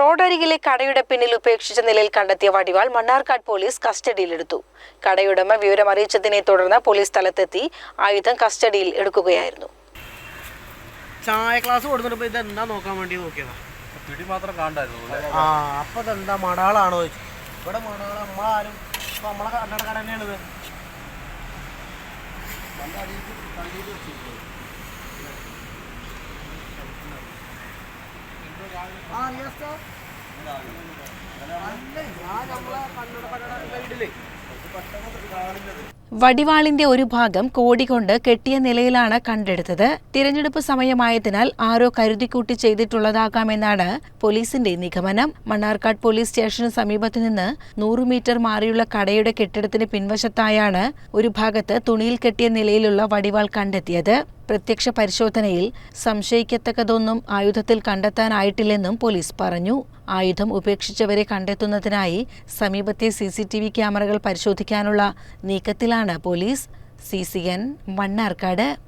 റോഡരികിലെ കടയുടെ പിന്നിൽ ഉപേക്ഷിച്ച നിലയിൽ കണ്ടെത്തിയ വടിവാൾ മണ്ണാർക്കാട് പോലീസ് കസ്റ്റഡിയിലെടുത്തു. കടയുടമ വിവരം അറിയിച്ചതിനെ തുടർന്ന് പോലീസ് സ്ഥലത്തെത്തി ആയുധം കസ്റ്റഡിയിൽ എടുക്കുകയായിരുന്നു. ചായ ക്ലാസ് കൊടുത്തിട്ട് ഇതെന്താ നോക്കാൻ വേണ്ടി നോക്കിയതാ? പിടി മാത്രം കാണണ്ടായിരുന്നു ആ അപ്പൊ ഇതെന്താ മടാളാണോ ചോദിച്ചു. ഇവിടെ മടാള നമ്മളാരും ഇപ്പൊ നമ്മളെ കണ്ണട കട തന്നെയാണിത് ഞാൻ നമ്മളെ കണ്ണട കടയുടെ സൈഡിലേ വടിവാളിന്റെ ഒരു ഭാഗം കോടി കൊണ്ട് കെട്ടിയ നിലയിലാണ് കണ്ടെടുത്തത്. തിരഞ്ഞെടുപ്പ് സമയമായതിനാൽ ആരോ കരുതിക്കൂട്ടി ചെയ്തിട്ടുള്ളതാകാമെന്നാണ് പോലീസിന്റെ നിഗമനം. മണ്ണാർക്കാട് പോലീസ് സ്റ്റേഷന് സമീപത്തു നിന്ന് നൂറ് മീറ്റർ മാറിയുള്ള കടയുടെ കെട്ടിടത്തിന് പിൻവശത്തായാണ് ഒരു ഭാഗത്ത് തുണിയിൽ കെട്ടിയ നിലയിലുള്ള വടിവാൾ കണ്ടെത്തിയത്. പ്രത്യക്ഷ പരിശോധനയിൽ സംശയിക്കത്തക്കതൊന്നും ആയുധത്തിൽ കണ്ടെത്താനായിട്ടില്ലെന്നും പോലീസ് പറഞ്ഞു. ആയുധം ഉപേക്ഷിച്ചവരെ കണ്ടെത്തുന്നതിനായി സമീപത്തെ സി ക്യാമറകൾ പരിശോധിക്കാനുള്ള നീക്കത്തിലാണ് police? C C N Mannarkkad